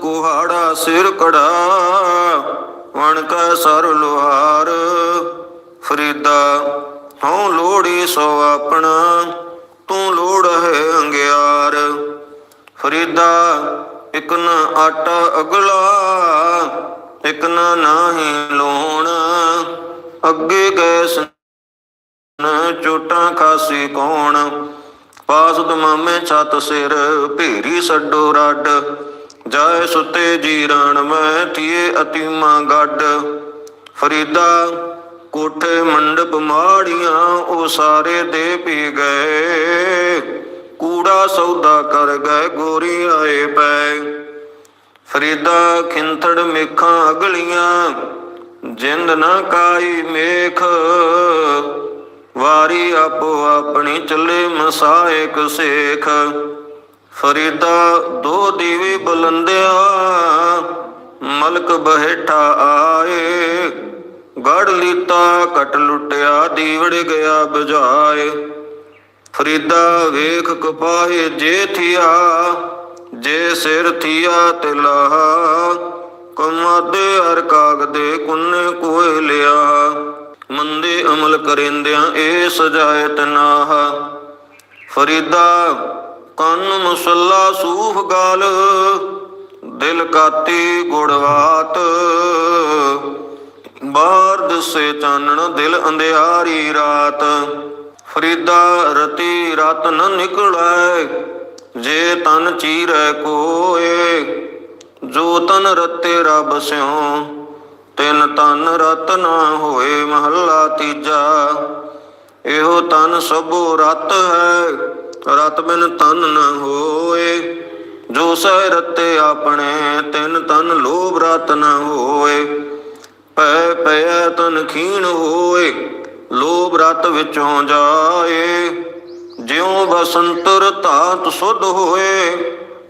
ਕੁਹਾੜਾ ਸਿਰ ਕੜਾ, ਵਣ ਕੈ ਸਰ ਲੋਹਾਰ। ਫਰੀਦਾ, ਹਉ ਲੋੜੀ ਸੋ ਆਪਣਾ, ਤੂੰ ਲੋੜ ਹੈ ਅੰਗਿਆਰ। ਫਰੀਦਾ, ਇਕ ਨ ਆਟਾ ਅਗਲਾ, ਇਕ ਨ ਨਾਹੀ ਲੋਣ। ਅੱਗੇ ਗਏ ਨ ਚੋਟਾਂ ਖਾਸੀ ਕੌਣ। ਪਾਸ ਦਮਾਮੇ ਛਤ ਸਿਰ, ਭੇਰੀ ਛੱਡੋ ਰੱਡ। ਜਾਏ ਸੁਤੇ ਜੀ ਰਣ ਮੈਂ ਥੀਏ ਅਤੀਮਾ ਗੱਡ। ਫਰੀਦਾ ਕੋਠੇ ਮੰਡਪ ਮਾੜੀਆਂ, ਉਹ ਸਾਰੇ ਦੇ ਪੀ ਗਏ। ਕੂੜਾ ਸੌਦਾ ਕਰ ਗਏ, ਗੋਰੀ ਆਏ ਪੈ ਫਰੀਦਾ ਖਿੰਥੜ ਮੇਖਾਂ ਅਗਲੀਆਂ, ਜਿੰਦ ਨਾ ਕਾਈ ਮੇਖ। ਵਾਰੀ ਆਪੋ ਆਪਣੀ ਚੱਲੇ ਮਸਾਇਕ ਸੇਖ। ਫਰੀਦਾ ਦੋ ਦੀਵੇ ਬੁਲੰਦਿਆ ਮਲਕ ਬਹਿਠਾ ਆਏ। ਗੜ ਲੀਤਾ ਕਟ ਲੁੱਟਿਆ, ਦੀਵੜ ਗਿਆ ਬੁਝਾਏ। ਫਰੀਦਾ ਵੇਖ ਕਪਾਹੇ ਜੇ ਥਿਆ, ਜੇ ਸਿਰ ਥਿਆ ਤੇ ਲਾਹਾ। ਕਮਾਦੇ ਹਰ ਕਾਗਦੇ ਕੁੰਨੇ ਕੋਏ ਲਿਆ। ਮੰਦੇ ਅਮਲ ਕਰਿੰਦਿਆਂ ਇਹ ਸਜਾਏ ਤਨਾਹ ਫਰੀਦਾ ਕੰਨ ਮੁਸੱਲਾ ਸੂਫ ਗਾਲ, ਦਿਲ ਕਾਤੀ ਗੁੜਵਾਤ ਬਾਹਰ ਦਿਸੇ ਚਾਨਣ, ਦਿਲ ਅੰਧਿਆਰੀ ਰਾਤ। ਫਰੀਦਾ ਰਤੀ ਰਤ ਨ ਨਿਕਲੈ, ਜੇ ਤਨ ਚੀਰੈ ਕੋਏ। ਜੋ ਤਨ ਰਤੇ ਰਬ ਸਿਉ, ਤਿਨ ਤਨ ਰਤ ਨਾ ਹੋਏ ਮਹੱਲਾ ਤੀਜਾ। ਇਹੋ ਤਨ ਸਭੋ ਰਤ ਹੈ ਰਤ ਬਿਨ ਤਨ ਨ ਹੋਏ, ਜੋ ਸਹਿ ਰਤੇ ਆਪਣੇ, ਤਿਨ ਤਨ ਲੋਭ ਰਤ ਨ ਹੋਏ। ਪੈ ਪੈ ਤਨ ਖੀਣ ਹੋਏ, ਲੋਭ ਰਤ ਵਿੱਚੋਂ ਜਾਏ। ਜਿਉ ਬਸੰਤਰ ਧਾਤ ਸੁਧ ਹੋਏ,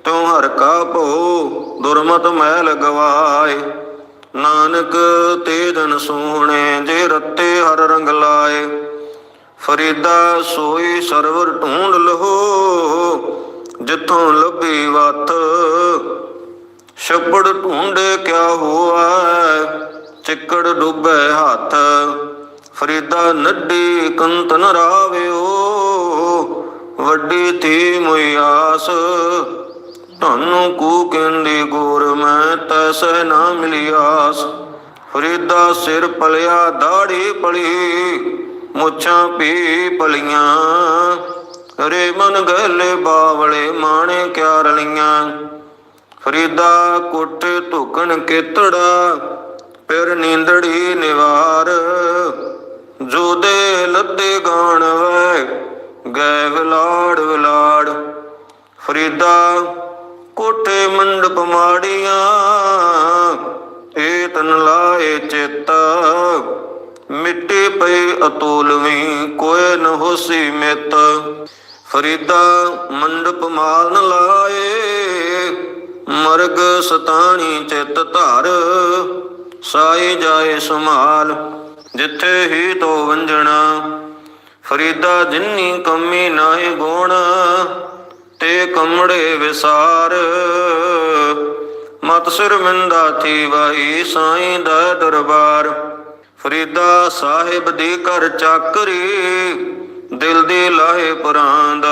ਤਿਉ ਹਰ ਕਾ ਭੋ ਦੁਰਮਤ ਮੈਲ ਗਵਾਏ। ਨਾਨਕ ਤੇ ਜਨ ਸੋਹਣੇ, ਜੇ ਰੱਤੇ ਹਰ ਰੰਗ ਲਾਏ। ਫਰੀਦਾ ਸੋਈ ਸਰਵਰ ਢੂੰਡ ਲਹੋ, ਜਿੱਥੋਂ ਲੱਭੀ ਵਤ। ਛੱਪੜ ਢੂੰਡੇ ਕਿਆ ਹੋਆ, ਚਿੱਕੜ ਡੁੱਬੇ ਹੱਥ। ਫਰੀਦਾ ਨੱਡੀ ਕੰਤਨ ਰਾਵਿਓ, ਵੱਡੀ ਥੀ ਮੁਆਸ ਤੁਹਾਨੂੰ ਕੂ ਕਹਿੰਦੀ ਗੋਰ, ਮੈਂ ਤੈਸੇ ਨਾ ਮਿਲਿਆਸ ਫਰੀਦਾ ਸਿਰ ਪਲਿਆ, ਦਾੜੀ ਪਲੀ। ਮੁੱਛਾਂ ਪੀ ਪਲੀਆਂ। ਰੇ ਮਨ ਗਲੇ ਬਾਵਲੇ ਮਾਣੇ ਕਿਆ ਰਲੀਆਂ ਫਰੀਦਾ ਕੋਟੇ ਧੁਕਣ ਕੇਤੜਾ, ਫਿਰ ਨੀਂਦੜੀ ਨਿਵਾਰ। ਜੋਦੇ ਲੱਦੇ ਗਾਣ ਵੈ ਗਏ ਵਿਲਾੜ ਵਿਲਾੜ। ਫਰੀਦਾ ਕੋਠੇ ਮੰਡਪ ਮਾੜੀਆਂ, ਏ ਤਨ ਲਾਏ ਚੇਤਾ। ਮਿੱਟੀ ਪਈ ਅਤੋਲਵੀਂ ਕੋਇ ਨ ਹੋਸੀ ਮਿਤ ਫਰੀਦਾ ਮੰਡਪ ਮਾਲ ਨ ਲਾਏ, ਮਰਗ ਸਤਾਣੀ ਚਿਤ ਧਰ। ਸਾਈ ਜਾਏ ਸੰਭਾਲ ਜਿੱਥੇ ਹੀ ਤੋ ਵੰਜਣਾ। ਫਰੀਦਾ ਜਿੰਨੀ ਕਮੀ ਨਾਹੀ ਗੁਣ, ਤੇ ਕਮੜੇ ਵਿਸਾਰ। ਮਤ ਸਿਰ ਮਿੰਦਾ ਥੀ ਵਾਈ ਸਾਈਂ ਦਾ ਦਰਬਾਰ। ਫਰੀਦਾ ਸਾਹਿਬ ਦੀ ਘਰ ਚਾਕਰੀ, ਦਿਲ ਦੀ ਲਾਹੇ ਪਰਾਂਦ।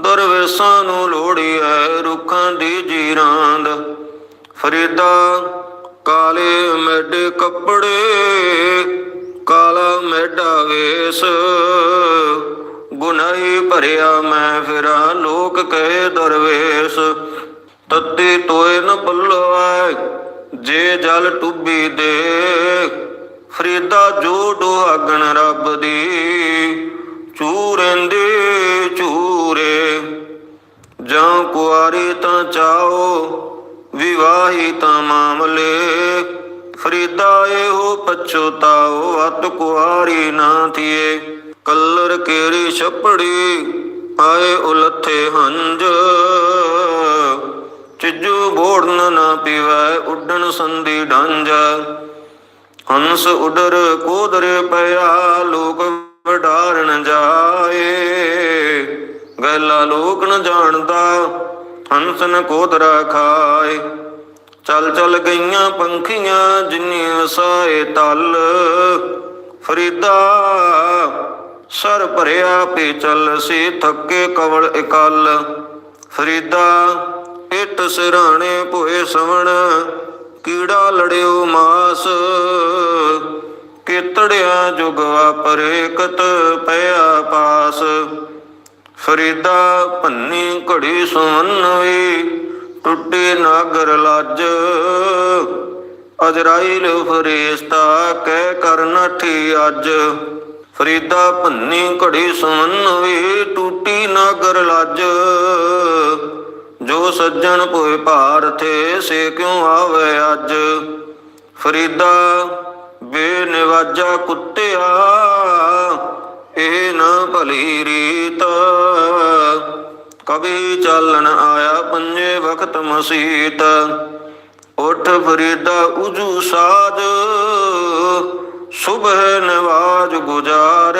ਦਰਵੇਸਾਂ ਨੂੰ ਲੋੜੀ ਹੈ ਰੁੱਖਾਂ ਦੀ ਜੀਰਾਂਦ। ਫਰੀਦਾ ਕਾਲੇ ਮੈਡੇ ਕੱਪੜੇ, ਕਾਲਾ ਮੈਡਾ ਵੇਸ। ਗੁਨਾਹੀ ਭਰਿਆ ਮੈਂ ਫਿਰਾਂ, ਲੋਕ ਕਹੇ ਦਰਵੇਸ਼, ਤੱਤੀ ਤੋਏ ਨ ਪੱਲੋਏ ਜੇ ਜਲ ਟੁੱਬੀ ਦੇ, ਫਰੀਦਾ ਜੋ ਡੁਹਾਗਣ ਰੱਬ ਦੀ। ਚੂਰੰਦੇ ਚੂਰੇ, ਜਾਂ ਕੁਆਰੀ ਤਾਂ ਚਾਓ, ਵਿਵਾਹੀ ਤਾਂ ਮਾਮਲੇ। ਫਰੀਦਾ ਇਹੋ ਪਛੋਤਾਓ ਅਤ ਕੁਆਰੀ ਨਾ ਥੀਏ। ਕਲਰ ਕੇਰੀ ਛਪੜੀ ਆਏ ਉਲਥੇ ਹੰਝ ਚਿੱਜੂ ਬੋੜਨ ਨਾ ਪੀਵੈ, ਉੱਡਣ ਸੰਦੀ ਡੰਜ। ਹੰਸ ਉਡਰ ਕੋਦਰੇ ਪਿਆ ਲੋਕ ਵਡਾਰਨ ਜਾਏ। ਗੈਲਾ ਲੋਕ ਨ ਜਾਣਦਾ, ਹੰਸ ਨ ਕੋਦਰਾ ਖਾਏ। ਪਾਏ ਚਲ ਚਲ ਗਈਆਂ ਪੰਖੀਆਂ ਜਿਨੀ ਵਸਾਏ ਤਲ। ਫਰੀਦਾ ਸਰ ਭਰਿਆ ਪੇ ਚੱਲ, ਸੀ ਥੱਕੇ ਕਵਲ ਇਕਲ। ਫਰੀਦਾ ਇਟ ਸਿਰਾਣੇ ਭੋਏ ਸਵਣ, ਕੀੜਾ ਲੜਿਓ ਮਾਸ। ਕਿਤੜਿਆ ਜੁਗ ਵਾਪਰੇ ਕਤ ਪਿਆ ਪਾਸ। ਫਰੀਦਾ ਭੰਨੀ ਘੜੀ ਸੁਮਨਵੀ ਟੁੱਟੇ ਨਾਗਰ ਲੱਜ। ਅਜਰਾਇਲ ਫਰੇਸਤਾ ਕਹਿ ਕਰ ਠੀ ਅੱਜ। ਫਰੀਦਾ ਭੰਨੀ ਘੜੀ ਸੁਮਨਵੀ ਟੁੱਟੀ ਨਾਗਰ ਲੱਜ। ਜੋ ਸੱਜਣ ਭੋਏ ਭਾਰਥੇ ਸੇ ਕਿਉ ਆਵੇ ਅੱਜ? ਫਰੀਦਾ ਬੇਨਿਵਾਜਾ ਕੁੱਤਿਆ, ਇਹ ਨਾ ਭਲੀ ਰੀਤ। ਕਭੀ ਚਾਲਣ ਆਇਆ ਪੰਜੇ ਵਕਤ ਮਸੀਤ। ਉਠ ਫਰੀਦਾ ਉਜੂ ਸਾਜ, ਸੁਬਹ ਨਵਾਜ ਗੁਜਾਰ।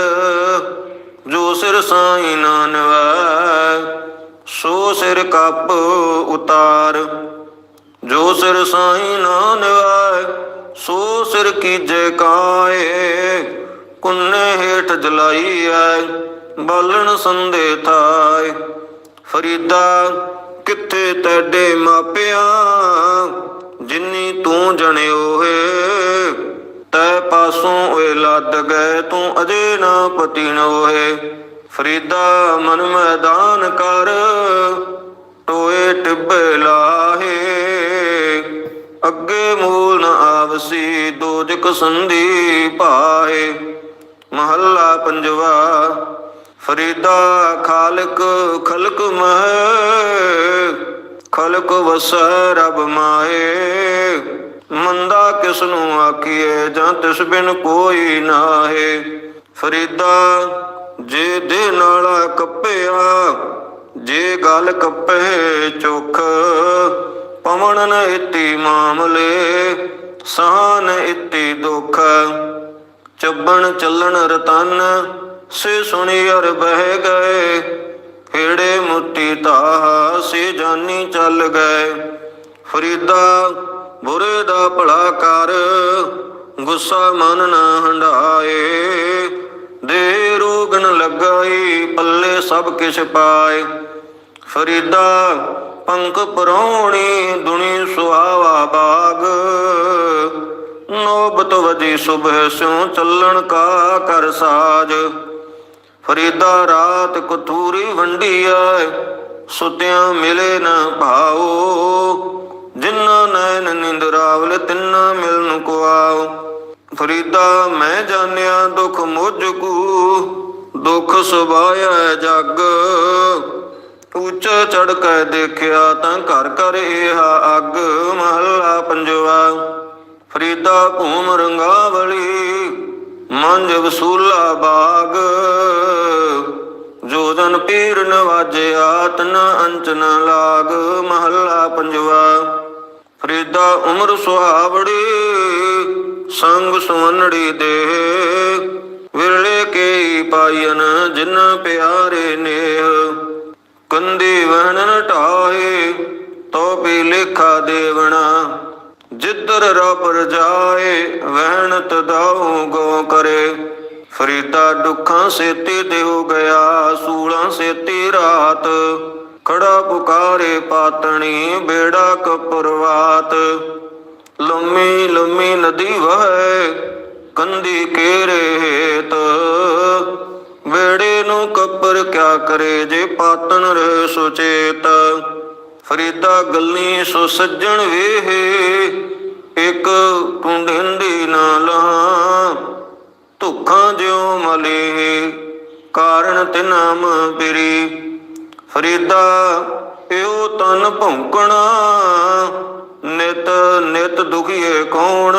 ਜੋ ਸਿਰ ਸਾਈ ਨਾ ਨਵੈ ਸੋ ਸਿਰ ਕੱਪ ਉਤਾਰ, ਜੋ ਸਿਰ ਸਾਈ ਨਾ ਨਵੈ ਸੋ ਸਿਰ ਕੀਜੇ ਕਾਏ, ਕੁੰਨੇ ਹੇਠ ਜਲਾਈ ਐ ਬਾਲਣ ਸੰਦੇ ਥਾਏ। ਫਰੀਦਾ, ਕਿੱਥੇ ਤੈਡੇ ਮਾਪਿਆਂ, ਜਿੰਨੀ ਤੂੰ ਜਣਿਓ ਹੈ ਤੈ ਪਾਸੋਂ ਓਏ ਲੱਦ ਗਏ, ਤੂੰ ਅਜੇ ਨਾ ਪਤੀਣ ਹੋਏ। ਫਰੀਦਾ ਮਨ ਮੈਦਾਨ ਕਰ, ਟੋਏ ਟਿੱਬੇ ਲਾਹੇ। ਅੱਗੇ ਮੂਲ ਨ ਆਵਸੀ, ਦੋਜਕ ਸੰਧੀ ਭਾਏ। ਮਹੱਲਾ ਪੰਜਵਾ, ਫਰੀਦਾ ਖਾਲਕ ਖਲਕ ਮਹਿ। ਖਲਕ ਵਸੈ ਰਬ ਮਾਏ ਮੰਦਾ ਕਿਸ ਨੂੰ ਆਖੀਏ, ਜਾਂ ਤਿਸ ਬਿਨ ਕੋਈ ਨਾਹੇ। ਫਰੀਦਾ ਜੇ ਦੇ ਨਾਲਾ ਕੱਪਿਆ, ਜੇ ਗਲ ਕੱਪੇ ਚੁਖ, ਪਵਨ ਇਤੀ ਮਾਮਲੇ, ਸਾਨ ਇਤੀ ਦੁਖ। ਚੱਬਣ ਚੱਲਣ ਰਤਨ, ਸੇ ਸੁਣੀ ਅਰ ਬਹਿ ਗਏ, ਹੇੜੇ ਮੁੱਤੀ ਤਾਹ ਸੇ ਜਾਨੀ ਚੱਲ ਗਏ। ਫਰੀਦਾ ਬੁਰੇ ਦਾ ਭਲਾ ਕਰ, ਗੁੱਸਾ ਮਨ ਨਾ ਹੰਡਾਏ ਦੇ ਰੋਗਨ ਲਗਾਈ, ਪੱਲੇ ਸਭ ਕਿਛ ਪਾਏ। ਫਰੀਦਾ ਪੰਖ ਪਰੌਣੀ, ਦੁਨੀ ਸੁਹਾਵਾ ਬਾਗ। ਨੋਬਤ ਵਜੀ ਸੁਬਹ ਸਿਉ ਚੱਲਣ ਕਾ ਕਰ ਸਾਜ। ਫਰੀਦਾ ਰਾਤ ਕਥੂਰੀ ਵੰਡੀ ਆਏ, ਸੁਤਿਆਂ ਮਿਲੇ ਨਾ ਭਾਓ ਜਿਨ੍ਹਾਂ ਨੈਣ ਨਿੰਦਰਾਵਲ ਤਿੰਨਾ ਮਿਲਨ ਕੋ ਆਓ ਫਰੀਦਾ ਮੈਂ ਜਾਣਿਆ ਦੁਖ ਮੁਝ ਕੂ। ਦੁੱਖ ਸੁਭਾਇਆ ਜਗ। ਉੱਚਾ ਚੜ ਕੇ ਦੇਖਿਆ ਤਾਂ ਘਰ ਘਰ ਇਹ ਅੱਗ। ਮਹੱਲਾ ਪੰਜਵਾ, ਫਰੀਦਾ ਭੂਮ ਰੰਗਾਵਲੀ ਮੰਜ ਵਸੂਲਾ ਬਾਗ। ਜੋ ਪੀਰ ਨਵਾਜਿਆ ਤਨ ਅੰਚ ਨ ਲਾਗ। ਮਹੱਲਾ ਪੰਜਵਾ, ਫਰੀਦਾ ਉਮਰ ਸੁਹਾਵੜੀ, ਸੰਗ ਸੁਵਨੜੀ ਦੇ ਵਿਰਲੇ ਕੇ ਪਾਇਨ ਜਿਨ ਪਿਆਰੇ ਨੇਹ। ਕੰਦੀ ਵਹਨ ਢਾਏ ਤੋ ਵੀ ਲੇਖਾ ਦੇਵਣਾ। ਜਿੱਧਰ ਰੱਬ ਰਜਾਏ, ਵਹਿਣ ਤਦਾਉ ਗੋ ਕਰੇ। ਫਰੀਦਾ ਦੁੱਖਾਂ ਸੇਤੀ ਦੇਉ ਗਿਆ, ਸੂਲਾਂ ਸੇਤੀ ਰਾਤ। ਖੜਾ ਪੁਕਾਰੇ ਪਾਤਣੀ, ਬੇੜਾ ਕਪਰਵਾਤ। ਲੰਮੀ ਲੰਮੀ ਨਦੀ ਵਹੈ ਕੰਦੀ ਕੇਰੇ ਹੇਤ। ਵੇੜੇ ਨੂੰ ਕੱਪਰ ਕਿਆ ਕਰੇ ਜੇ ਪਾਤਨ ਰਹਿ ਸੁਚੇਤ। ਫਰੀਦਾ ਗੱਲੀ ਸੋ ਸੱਜਣ ਵੇਹੇ, ਇੱਕ ਕੁੰਡਿੰਦੀ ਨਾ ਲਾਂ ਧੁੱਖਾਂ ਜਿਉ ਮਲੇ ਕਾਰਨ ਤੇ ਨਾਮ ਫਰੀਦਾ, ਪਿਓ ਤਨ ਭੌਂਕਣਾ, ਨਿਤ ਨਿਤ ਦੁਖੀਏ ਕੌਣ।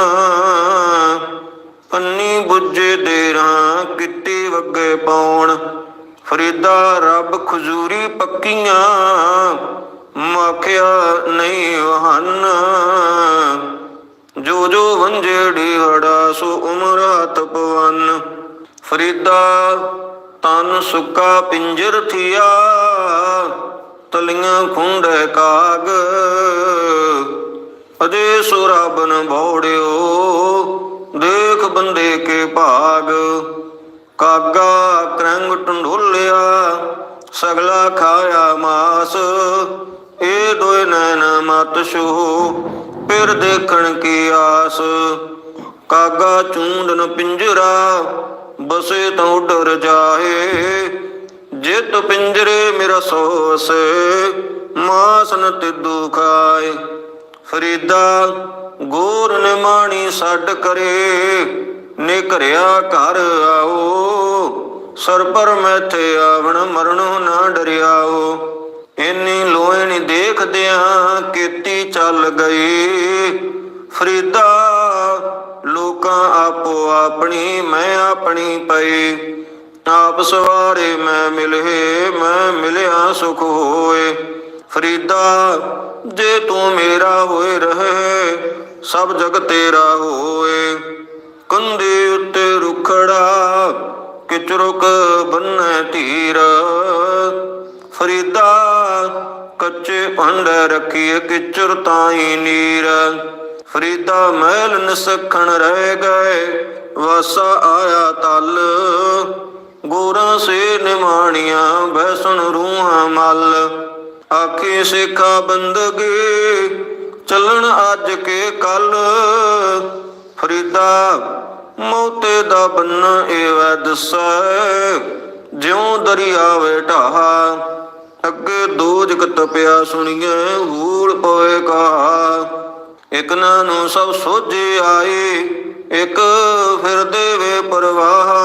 ਪੰਨੀ ਬੁੱਝੇ ਦੇਰਾਂ, ਕਿੱਟੀ ਵੱਗੇ ਪਾਉਣ। ਫਰੀਦਾ ਰੱਬ ਖਜ਼ੂਰੀ ਪੱਕੀਆਂ, ਮੱਖਿਆ ਨਹੀਂ ਵਹਨ। ਜੋ ਜੋ ਵੰਜੇੜੀ ਹੜਾ ਸੋ ਉਮਰਾਤ ਪਵਨ ਫਰੀਦਾ ਤਨ ਸੁੱਕਾ ਪਿੰਜਰ ਥਿਆ, ਤਲੀਆਂ ਖੁੰਡੇ ਕਾਗ। ਅਜੇ ਸੁਰਾਬਨ ਬੋੜਿਓ ਦੇਖ ਬੰਦੇ ਕੇ ਭਾਗ, ਕਾਗਾ ਕਰੰਗ ਟੰਡੋਲਿਆ, ਸਗਲਾ ਖਾਇਆ ਮਾਸ। ਇਹ ਦੋਇ ਨੈਣ ਮਤ ਛੂ, ਫਿਰ ਦੇਖਣ ਕੀ ਆਸ। ਕਾਗਾ ਚੂੰਡਨ ਪਿੰਜਰਾ, ਬਸੇ ਤਾਂ ਡਰ ਜਾਏ ਜਿਤ ਪਿੰਜਰੇ ਮੇਰਾ ਸੋਸ, ਮਾਸ ਨ ਤਿਦੂ ਖਾਏ। ਫਰੀਦਾ, ਗੋਰ ਨਿਮਾਣੀ ਛੱਡ ਕਰੇ, ਨੇ ਘਰਿਆ ਘਰ ਆਓ। ਸਰ ਪਰ ਮੈਥੇ ਆਵਣ ਮਰਣੋ ਨਾ ਡਰਿਆਓ। ਇੰਨੀ ਲੋਇਣੀ ਦੇਖਦਿਆਂ ਕੀਤੀ ਚੱਲ ਗਈ। ਫਰੀਦਾ, ਲੋਕਾਂ ਆਪੋ ਆਪਣੀ, ਮੈਂ ਆਪਣੀ ਪਈ। ਆਪ ਸਵਾਰੇ ਮੈਂ ਮਿਲੇ, ਮੈਂ ਮਿਲਿਆ ਸੁਖ ਹੋਏ। ਫਰੀਦਾ ਜੇ ਤੂੰ ਮੇਰਾ ਹੋਏ ਰਹੇ, ਸਭ ਜਗ ਤੇਰਾ ਹੋਏ। ਕੰਦੇ ਉੱਤੇ ਰੁਖੜਾ, ਕਿਚਰੁਕ ਬੰਨੈ ਧੀਰ ਫਰੀਦਾ ਕੱਚੇ ਭਾਂਡ ਰੱਖੀਏ, ਕਿਚਰ ਤਾਈ ਨੀਰ। ਫਰੀਦਾ ਮਹਿਲ ਨਸਖਣ ਰਹਿ ਗਏ, ਵਾਸਾ ਆਇਆ ਤਲ। ਗੋਰਾ ਸੇ ਨਿਮਾਣੀਆਂ ਬੈਸਣ ਰੂਹਾਂ ਮਲ। ਆਖੇ ਸਿੱਖਾ ਬੰਦਗੀ, ਚੱਲਣ ਅੱਜ ਕੇ ਕੱਲ। ਫਰੀਦਾ ਮੋਤੇ ਦਾ ਬੰਨ ਏਵੈ ਦਸੈ, ਜਿਉ ਦਰਿਆਵੇ ਢਾਹਾ। ਅੱਗੇ ਦੋਜਕ ਤਪਿਆ ਸੁਣੀਏ ਹੂੜ ਪਵੇ ਕਹਾ। ਇਕ ਨੂੰ ਸਭ ਸੋਝੇ ਆਏ, ਇਕ ਫਿਰਦੇ ਵੇ ਪਰਵਾਹ।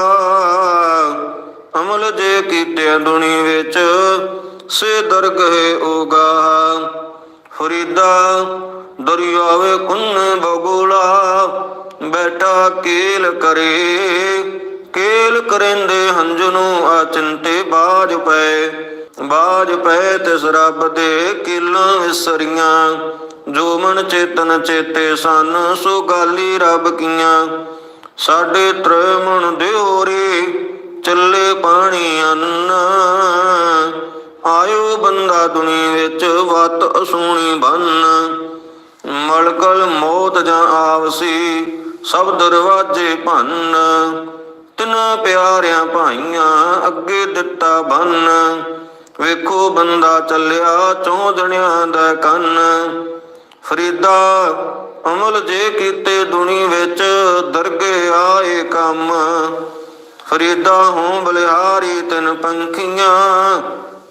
ਅਮਲ ਜੇ ਕੀਤੇ ਦੁਨੀ ਵਿੱਚ ਸੇ ਦਰਗਹਿ ਓਗਾ। ਫਰੀਦਾ ਦਰਿਆਵੇ ਕੁੰਨ ਬਗੋਲਾ, ਬੈਠਾ ਕੇਲ ਕਰੇ। ਕੇਲ ਕਰੰਦੇ ਹੰਝਨੂ ਆ ਬਾਜ ਪਏ। ਬਾਜ ਪਏ ਤਿਸ ਰੱਬ ਦੇ ਕਿਲਾਂ ਵਿਸਰੀਆਂ। ਜੋ ਮਨ ਚੇਤਨ ਚੇਤੇ ਸਨ, ਸੋ ਗਾਲੀ ਰੱਬ ਕੀਆਂ। ਸਾਡੇ ਤ੍ਰੈ ਦਿਓਰੇ, ਚੱਲੇ ਪਾਣੀ ਅੰਨ ਆਇਓ ਦੁਨੀ ਵਿੱਚ ਵਤ ਅਸੂਣੀ ਬੰਨ। ਮਲਕਲ ਮੋਤ ਜਾਂ ਆਵਸੀ ਸਭ ਦਰਵਾਜੇ ਭੰਨ। ਤਿਨਾ ਪਿਆਰਿਆਂ ਭਾਈਆਂ ਅੱਗੇ ਦਿੱਤਾ ਬੰਨ। ਵੇਖੋ ਬੰਦਾ ਚੱਲਿਆ ਚੋਂ ਜਣਿਆਂ ਦਾ ਕੰਨ। ਫਰੀਦਾ, ਅਮਲ ਜੇ ਕੀਤੇ ਦੁਨੀ ਵਿੱਚ ਦਰਗੇ ਆਏ ਕੰਮ। ਫਰੀਦਾ ਹੂੰ ਬਲਿਹਾਰੀ ਤਿੰਨ ਪੰਖੀਆਂ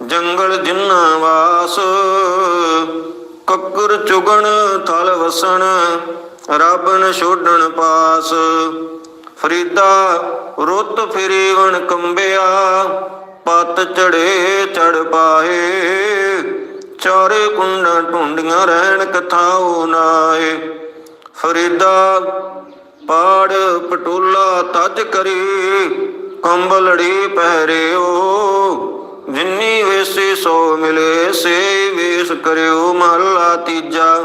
ਜੰਗਲ ਜਿੰਨਾ ਵਾਸ, ਕੱਕਰ ਚੁਗਣ ਥਲ ਵਸਣ ਰੱਬ ਨ ਛੋਡਣ ਪਾਸ। ਫਰੀਦਾ ਰੁੱਤ ਫਿਰੇਵਣ ਕੰਬਿਆ, ਪਤ ਚੜੇ ਚੜ ਪਾਏ ਚਾਰੇ ਕੁੰਡਾਂ ਢੁੰਡੀਆਂ ਰਹਿਣ ਕਥਾਉ ਨਾਏ ਫਰੀਦਾ ਪਾੜ ਪਟੋਲਾ ਤਜ ਕਰੀ, ਕੰਬਲੜੀ ਪਹਿਰਿਓ। ਜਿੰਨੀ ਵੇਸੀ ਸੋ ਮਿਲੇ, ਸੇ ਵੇਸ ਕਰਿਓ ਮਹਲਾ ਤੀਜਾ।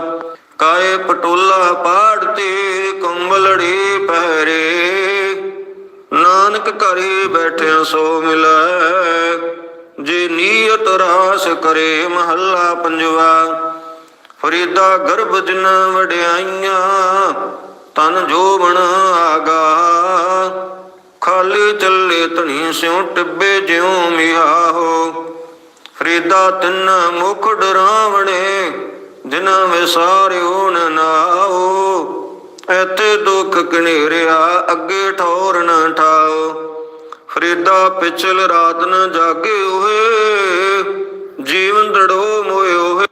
ਕਾਏ ਪਟੋਲਾ ਪਾੜ ਤੇ ਕੰਬਲੜੀ ਪਹਿਰੇ। ਨਾਨਕ ਘਰੇ ਬੈਠਿਆ ਸੋ ਮਿਲੈ, ਜੇ ਨੀਅਤ ਰਾਸ ਕਰੇ ਮਹੱਲਾ ਪੰਜਵਾ। ਫਰੀਦਾ ਗਰਭ ਜਿਨ ਵਡਿਆਈਆਂ ਤਨ ਜੋਬਣ ਆਗਾ। ਖਾਲੀ ਚੱਲੇ ਧਣੀ ਸਿਉ ਟਿੱਬੇ ਜਿਉ ਮਿਆਹੋ ਫਰੀਦਾ ਤਿੰਨ ਮੁਖ ਡਰਾਵਣੇ ਜਿਨ੍ਹਾਂ ਵਿਸਾਰਿਓ ਨਾਓ ਐਤੇ ਦੁੱਖ ਕਨੇਰਿਆ ਅੱਗੇ ਠੌਰ ਨ ਠਾਓ ਫਰੀਦਾ ਪਿਛਲ ਰਾਤ ਨ ਜਾਗੇ ਹੋਏ, ਜੀਵਨ ਦੜੋ ਮੋਏ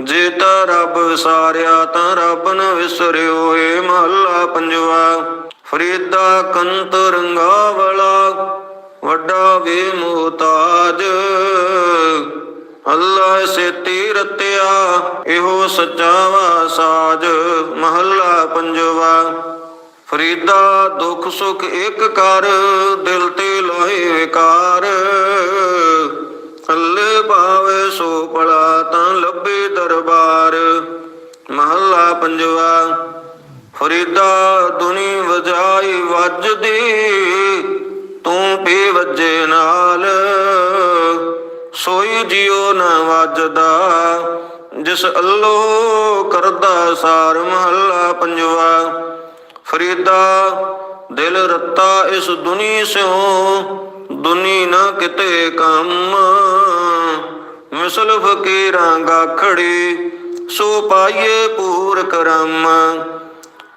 ਜੇ ਤਾਂ ਰੱਬ ਵਿਸਾਰਿਆ, ਤਾਂ ਰੱਬ ਨ ਵਿਸਰਿਓ ਏ ਮਹੱਲਾ ਪੰਜਵਾ। ਫਰੀਦਾ ਕੰਤ ਰੰਗਾ ਵਾਲਾ ਵੱਡਾ ਵੇ ਮੁਹਤਾਜ। ਅੱਲਾ ਸੇਤੀ ਰਤਿਆ ਇਹੋ ਸੱਚਾ ਵਾ ਮਹੱਲਾ ਪੰਜਵਾ। ਫਰੀਦਾ ਦੁੱਖ ਸੁਖ ਇੱਕ ਕਰ, ਦਿਲ ਤੇ ਲਾਏ ਵਿਕਾਰ। ਅੱਲੇ ਭਾਵੇ ਸੋ ਪਲਾ ਤਾਂ ਲੱਭੇ ਦਰਬਾਰ। ਮਹੱਲਾ ਪੰਜਵਾ। ਫਰੀਦਾ ਦੁਨੀ ਵਜਾਈ ਵੱਜਦੀ, ਤੂੰ ਪੀ ਵੱਜੇ ਨਾਲ। ਸੋਈ ਜਿਉ ਨ ਵੱਜਦਾ, ਜਿਸ ਅੱਲੋ ਕਰਦਾ ਸਾਰ ਮਹੱਲਾ ਪੰਜਵਾ। ਫਰੀਦਾ ਦਿਲ ਰੱਤਾ ਇਸ ਦੁਨੀ ਸਿਓ ਦੁਨੀ ਨਾ ਕਿਤੇ ਕੰਮ। ਮਿਸਲ ਫਕੀਰਾਂ ਗਾਖੜੀ, ਸੋ ਪਾਈਏ ਪੂਰ ਕਰਮ।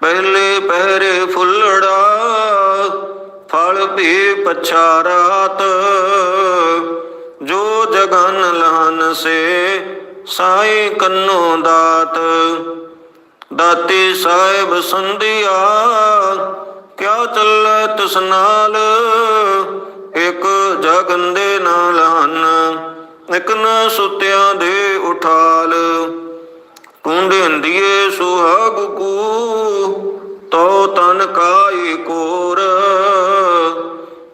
ਪਹਿਲੇ ਪਹਿਰੇ ਫੁੱਲੜਾ, ਫਲ ਭੀ ਪਛਾ ਰਾਤ। ਜੋ ਜਗਨ ਲਹਨ ਸੇ ਸਾਈ ਕੰਨੋ ਦਾਤ। ਦਾਤੀ ਸਾਹਿਬ ਸੰਧਿਆ, ਕਿਆ ਚੱਲੇ ਤਿਸ ਨਾਲ? ਇੱਕ ਜਗੰਦੇ ਨਾਲ ਹਨ, ਇੱਕ ਨ ਸੁਤਿਆਂ ਦੇ ਉਠਾਲ। ਕੁੰਡਿੰਦੀਏ ਸੁਹਾਗ ਕੂ ਤੋ ਤਨ ਕਾਈ ਕੋਰ।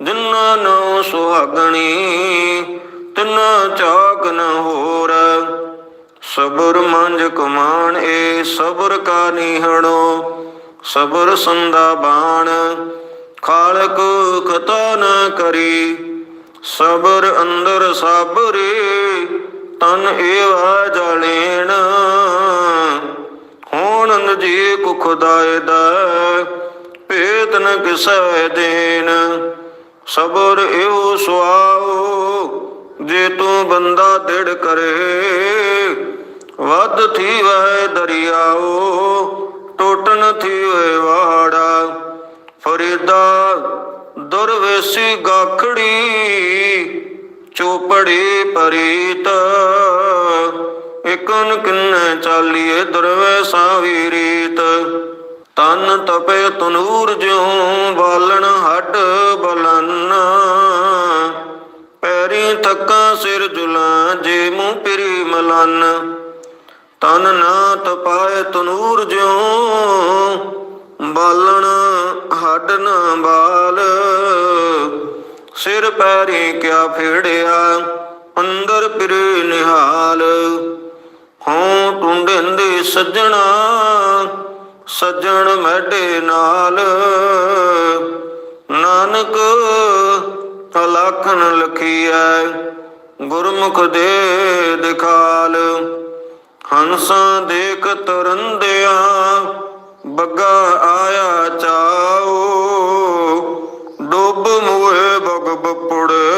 ਜਿਨ੍ਹਾਂ ਨੋ ਸੁਹਾਗਣੀ, ਤਿਨਾ ਚਾਕ ਨ ਹੋਰ। ਸਬਰ ਮੰਜ ਕਮਾਨ ਏ, ਸਬਰ ਕਾ ਨੀਹਣੋ ਸਬਰ ਸੰਦਾ ਬਾਣ। ਖਾਲਕ ਕਤਾ ਨ ਕਰੀ, ਸਬਰ ਅੰਦਰ ਸਾਬਰੇ, ਤਨ ਏਵਾ ਜਲੇਣ। ਹੋਣ ਜੀ ਕੁ ਖੁਦਾਏ ਦਾ ਭੇਤ ਨ ਕਿਸੈ ਦੇਨ। ਸਬਰ ਇਹੋ ਸੁਆਓ ਜੇ ਤੂੰ ਬੰਦਾ ਦਿੜ ਕਰੇ, ਵੱਧ ਥੀ ਵਹਿ ਦਰਿਆਓ ਟੋਟਨ ਥੀ ਵਹਿ ਵਾੜਾ। ਫਰੀਦਾ ਦੁਰਵੇਸੀ ਗਾਖੜੀ, ਚੋਪੜੀ ਪਰੀਤ ਇਕਨ ਕਿੰਨੇ ਚਾਲੀਏ ਦੁਰਵੇਸਾ ਵੀ ਰੀਤ। ਤਨ ਤਪੇ ਤਨੂਰ ਜਿਉ ਬਾਲਣ ਹੱਡ ਬਲਨ। ਪੈਰੀ ਥੱਕਾ ਸਿਰ ਜੁਲਾ ਜੇ ਮੂੰਹ ਪਿਰੀ ਮਲਨ। ਤਨ ਨਾ ਤਪਾਏ ਤਨੂਰ ਜਿਉ ਬਾਲਣ ਹੱਡ ਨਾ ਬਾਲ। ਸਿਰ ਪੈਰੀ ਕਿਆ ਫੇੜਿਆ, ਅੰਦਰ ਪਿਰੇ ਨਿਹਾਲ। ਹਉ ਟੁੰਡਿੰਦੇ ਸੱਜਣਾ, ਸੱਜਣ ਮੈਡੇ ਨਾਲ। ਨਾਨਕ ਅਲਖਨ ਲਖੀਐ, ਗੁਰਮੁਖ ਦੇ ਦਿਖਾਲ। ਹੰਸਾਂ ਦੇਖ ਤਰੰਦਿਆ, ਬੱਗਾ ਆਇਆ ਚਾਓ। ਡੁੱਬ ਮੂਏ ਬਗ ਬਪੜੇ,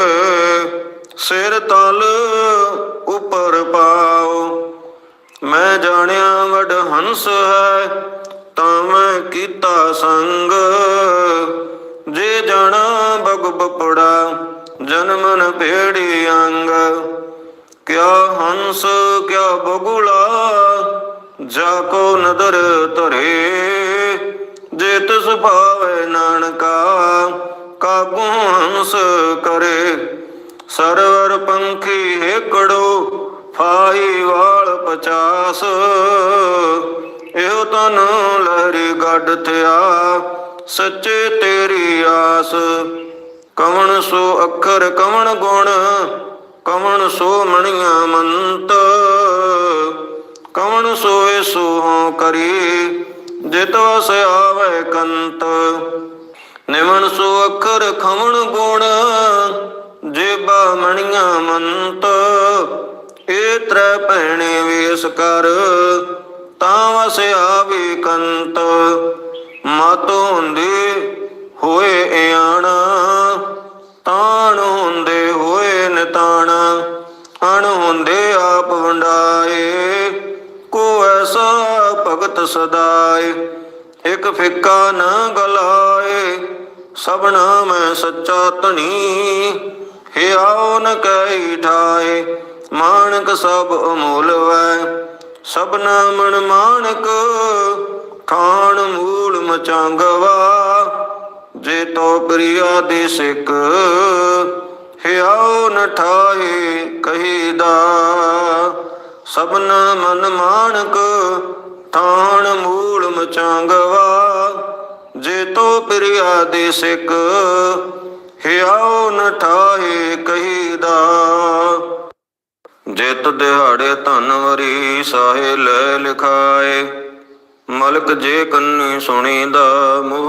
ਸਿਰ ਤਲ ਉਪਰ ਪਾਓ। ਮੈਂ ਜਾਣਿਆ ਵਡ ਹੰਸ ਹੈ, ਤਾਂ ਮੈਂ ਕੀਤਾ ਸੰਗ। ਜੇ ਜਾਣਾ ਬਗ ਬਪੜਾ ਜਨਮਨ ਭੇੜੀ ਅੰਗ। ਕਿਆ ਹੰਸ, ਕਿਆ ਬਗੁਲਾ, ਜਾ ਕੋ ਨਦਰ ਧਰੇ। ਜੇ ਤਿਸ ਭਾਵੇ ਨਾਨਕਾ ਕਾਬੂ ਹੰਸ ਕਰੇ। ਸਰਵਰ ਪੰਖੀ ਹੇਕੜੋ ਫਾਈ ਵਾਲ ਪਚਾਸ। ਇਹੋ ਤਨ ਲਹਿਰੀ ਗੱਡ ਥਿਆ ਸੱਚੇ ਤੇਰੀ ਆਸ। ਕਵਣ ਸੋ ਅੱਖਰ, ਕਵਣ ਗੁਣ, ਕਵਣ ਸੋ ਮਣੀਆਂ ਮੰਤ। ਕਵਣ ਸੋਏ ਸੋਹ ਕਰੀ, ਜਿਤ ਵਸ ਆਵੇ ਕੰਤ। ਨਿਮਨ ਸੋ ਅੱਖਰ ਖਵਣ ਗੁਣ, ਜੇਬਾ ਮਣੀਆਂ ਮੰਤ। ਏ ਤ੍ਰੈ ਭੈਣੇ ਵੇਸ ਕਰ, ਤਾਂ ਵਸਿਆ ਆਵੇ ਕੰਤ ਮਤ ਹੁੰਦੀ ਹੋਏ ਇਆਣਾ, ਤਾਣ ਹੁੰਦੇ ਹੋਏ ਨਿਤਾਣ। ਅਣ ਹੁੰਦੇ ਆਪ ਵੰਡਾਏ, ਕੋ ਐਸਾ ਭਗਤ ਸਦਾਏ। ਇਕ ਫਿੱਕਾ ਨਾ ਗਲਾਏ, ਸਭਨਾ ਮੈਂ ਸੱਚਾ ਧਣੀ ਹਿਆਉ ਨ ਕੈ ਠਾਏ ਮਾਨਕ ਸਭ ਅਮੋਲ ਵੈ। ਸਭਨਾ ਮਨ ਮਾਨਕ, ਖਾਣ ਮੂਲ ਮਚਾਂਗਵਾ। ਜੇ ਤੋ ਪ੍ਰਿਆ ਦੇ ਸਿਕ ਹਿਆਉ ਨ ਠਾਏ ਕਹੀਦਾ। ਸਭਨਾ ਮਨ ਮਾਨਕ, ਥਾਣ ਮੂਲ ਮਚਾਂਗਵਾ। ਜੇ ਤੋ ਪ੍ਰਿਆ ਦੇ ਸਿਕ ਹਿਆਉ ਨ ਠਾਏ ਕਹੀਦਾ। ਜਿਤ ਦਿਹਾੜੇ ਧਨ ਵਰੀ ਸਾਹੇ ਲੈ ਲਿਖਾਏ। ਮਲਕ ਜੇ ਕੰਨੀ ਸੁਣੀ ਦਾ ਮੋਹ